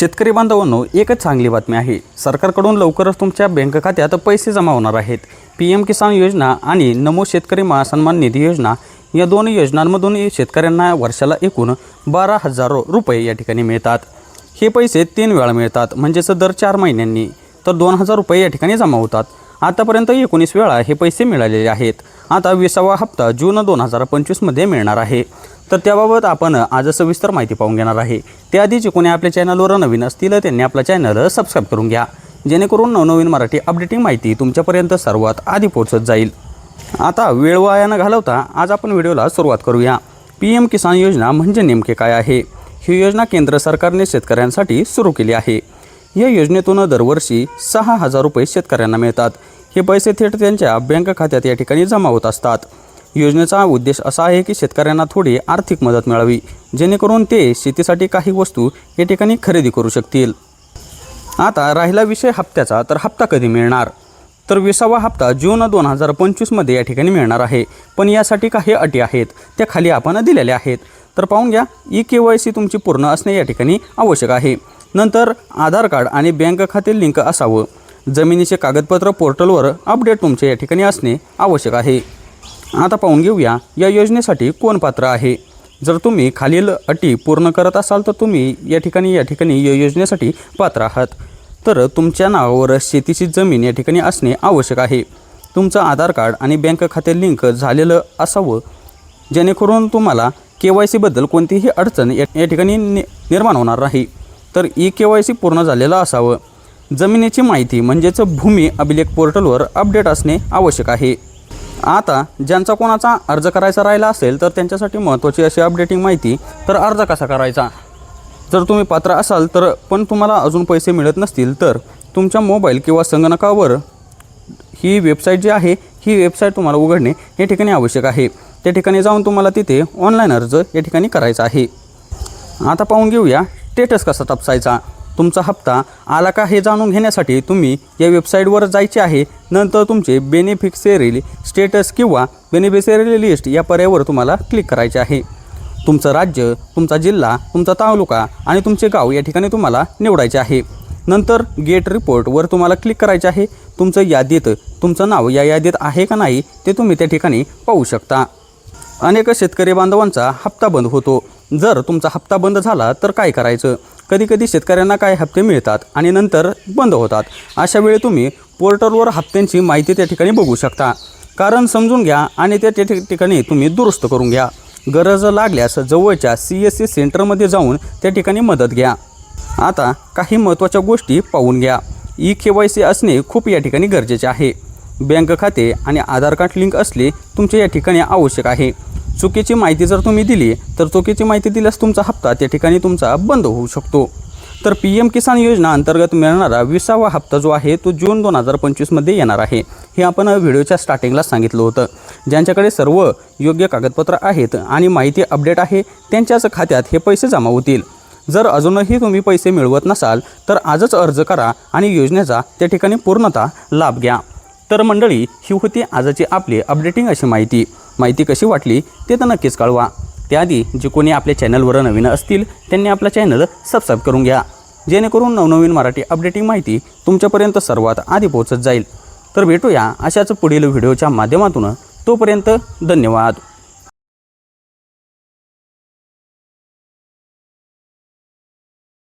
शेतकरी बांधवांनो एकच चांगली बातमी आहे. सरकारकडून लवकरच तुमच्या बँक खात्यात पैसे जमा होणार आहेत. पी एम किसान योजना आणि नमो शेतकरी महासन्मान निधी योजना या दोन योजनांमधून शेतकऱ्यांना वर्षाला एकूण बारा हजार रुपये या ठिकाणी मिळतात. हे पैसे तीन वेळा मिळतात म्हणजेच दर चार महिन्यांनी. तर दोन हजार रुपये या ठिकाणी जमा होतात. आतापर्यंत एकोणीस वेळा हे पैसे मिळालेले आहेत. आता विसावा हप्ता जून दोन हजार पंचवीसमध्ये मिळणार आहे. तर त्याबाबत आपण आज सविस्तर माहिती पाहून घेणार आहे. त्याआधी जे कोणी आपल्या चॅनलवर नवीन असतील त्यांनी आपला चॅनल सबस्क्राईब करून घ्या. जेणेकरून नवनवीन मराठी अपडेटिंग माहिती तुमच्यापर्यंत सर्वात आधी पोहोचत जाईल. आता वेळ वाया न घालवता आज आपण व्हिडिओला सुरुवात करूया. पी एम किसान योजना म्हणजे नेमके काय आहे? ही योजना केंद्र सरकारने शेतकऱ्यांसाठी सुरू केली आहे. या योजनेतून दरवर्षी सहा हजार रुपये शेतकऱ्यांना मिळतात. हे पैसे थेट त्यांच्या बँक खात्यात या ठिकाणी जमा होत असतात. योजनेचा उद्देश असा आहे की शेतकऱ्यांना थोडी आर्थिक मदत मिळावी जेणेकरून ते शेतीसाठी काही वस्तू या ठिकाणी खरेदी करू शकतील. आता राहिला विषय हप्त्याचा तर हप्ता कधी मिळणार? तर विसावा हप्ता जून दोन हजार पंचवीसमध्ये या ठिकाणी मिळणार आहे. पण यासाठी काही अटी आहेत त्या खाली आपण दिलेल्या आहेत. तर पाहून घ्या ई के वाय सी तुमची पूर्ण असणे या ठिकाणी आवश्यक आहे. नंतर आधार कार्ड आणि बँक खाते लिंक असावं. जमिनीचे कागदपत्र पोर्टलवर अपडेट तुमचे या ठिकाणी असणे आवश्यक आहे. आता पाहून घेऊया या योजनेसाठी कोण पात्र आहे. जर तुम्ही खालील अटी पूर्ण करत असाल तर तुम्ही या ठिकाणी या ठिकाणी या योजनेसाठी पात्र आहात. तर तुमच्या नावावर शेतीची जमीन या ठिकाणी असणे आवश्यक आहे. तुमचं आधार कार्ड आणि बँक खाते लिंक झालेलं असावं. जेणेकरून तुम्हाला के वाय सीबद्दल कोणतीही अडचण या या ठिकाणी नि निर्माण होणार नाही. तर ई के वाय सी पूर्ण झालेलं असावं. जमिनीची माहिती म्हणजेच भूमी अभिलेख पोर्टलवर अपडेट असणे आवश्यक आहे. आता ज्यांचा कोणाचा अर्ज करायचा राहिला असेल तर त्यांच्यासाठी महत्त्वाची अशी अपडेटिंग माहिती तर अर्ज कसा करायचा? जर तुम्ही पात्र असाल तर पण तुम्हाला अजून पैसे मिळत नसतील तर तुमच्या मोबाईल किंवा संगणकावर ही वेबसाईट जी आहे ही वेबसाईट तुम्हाला उघडणे हे ठिकाणी आवश्यक आहे. त्या ठिकाणी जाऊन तुम्हाला तिथे ऑनलाईन अर्ज या ठिकाणी करायचा आहे. आता पाहून घेऊया स्टेटस कसा तपासायचा. तुमचा हप्ता आला का हे जाणून घेण्यासाठी तुम्ही या वेबसाईटवर जायचे आहे. नंतर तुमचे बेनिफिक्सेरी स्टेटस किंवा बेनिफिशियरी लिस्ट या पर्यायावर तुम्हाला क्लिक करायचे आहे. तुमचं राज्य तुमचा जिल्हा तुमचा तालुका आणि तुमचे गाव या ठिकाणी तुम्हाला निवडायचे आहे. नंतर गेट रिपोर्टवर तुम्हाला क्लिक करायचे आहे. तुमचं यादीत तुमचं नाव या यादीत आहे का नाही ते तुम्ही त्या ठिकाणी पाहू शकता. अनेक शेतकरी बांधवांचा हप्ता बंद होतो. जर तुमचा हप्ता बंद झाला तर काय करायचं? कधीकधी शेतकऱ्यांना काय हप्ते मिळतात आणि नंतर बंद होतात. अशा वेळी तुम्ही पोर्टलवर हप्त्यांची माहिती त्या ठिकाणी बघू शकता. कारण समजून घ्या आणि त्या त्या ठिकाणी तुम्ही दुरुस्त करून घ्या. गरज लागल्यास जवळच्या सी एस सी सेंटरमध्ये जाऊन त्या ठिकाणी मदत घ्या. आता काही महत्त्वाच्या गोष्टी पाहून घ्या. ई के वाय सी असणे खूप या ठिकाणी गरजेचे आहे. बँक खाते आणि आधार कार्ड लिंक असले तुमचे या ठिकाणी आवश्यक आहे. चुकीची माहिती जर तुम्ही दिली तर चुकीची माहिती दिल्यास तुमचा हप्ता त्या ठिकाणी तुमचा बंद होऊ शकतो. तर पी एम किसान योजना अंतर्गत मिळणारा विसावा हप्ता जो आहे तो जून दोन हजार पंचवीसमध्ये येणार आहे. हे आपण व्हिडिओच्या स्टार्टिंगला सांगितलं होतं. ज्यांच्याकडे सर्व योग्य कागदपत्र आहेत आणि माहिती अपडेट आहे त्यांच्याच खात्यात हे पैसे जमा होतील. जर अजूनही तुम्ही पैसे मिळवत नसाल तर आजच अर्ज करा आणि योजनेचा त्या ठिकाणी पूर्णतः लाभ घ्या. तर मंडळी ही होती आजची आपली अपडेटिंग अशी माहिती. माहिती कशी वाटली ते तर नक्कीच कळवा. त्याआधी जे कोणी आपल्या चॅनलवर नवीन असतील त्यांनी आपला चॅनल सबस्क्राईब करून घ्या. जेणेकरून नवनवीन मराठी अपडेटिंग माहिती तुमच्यापर्यंत सर्वात आधी पोहोचत जाईल. तर भेटूया अशाच पुढील व्हिडिओच्या माध्यमातून. तोपर्यंत धन्यवाद.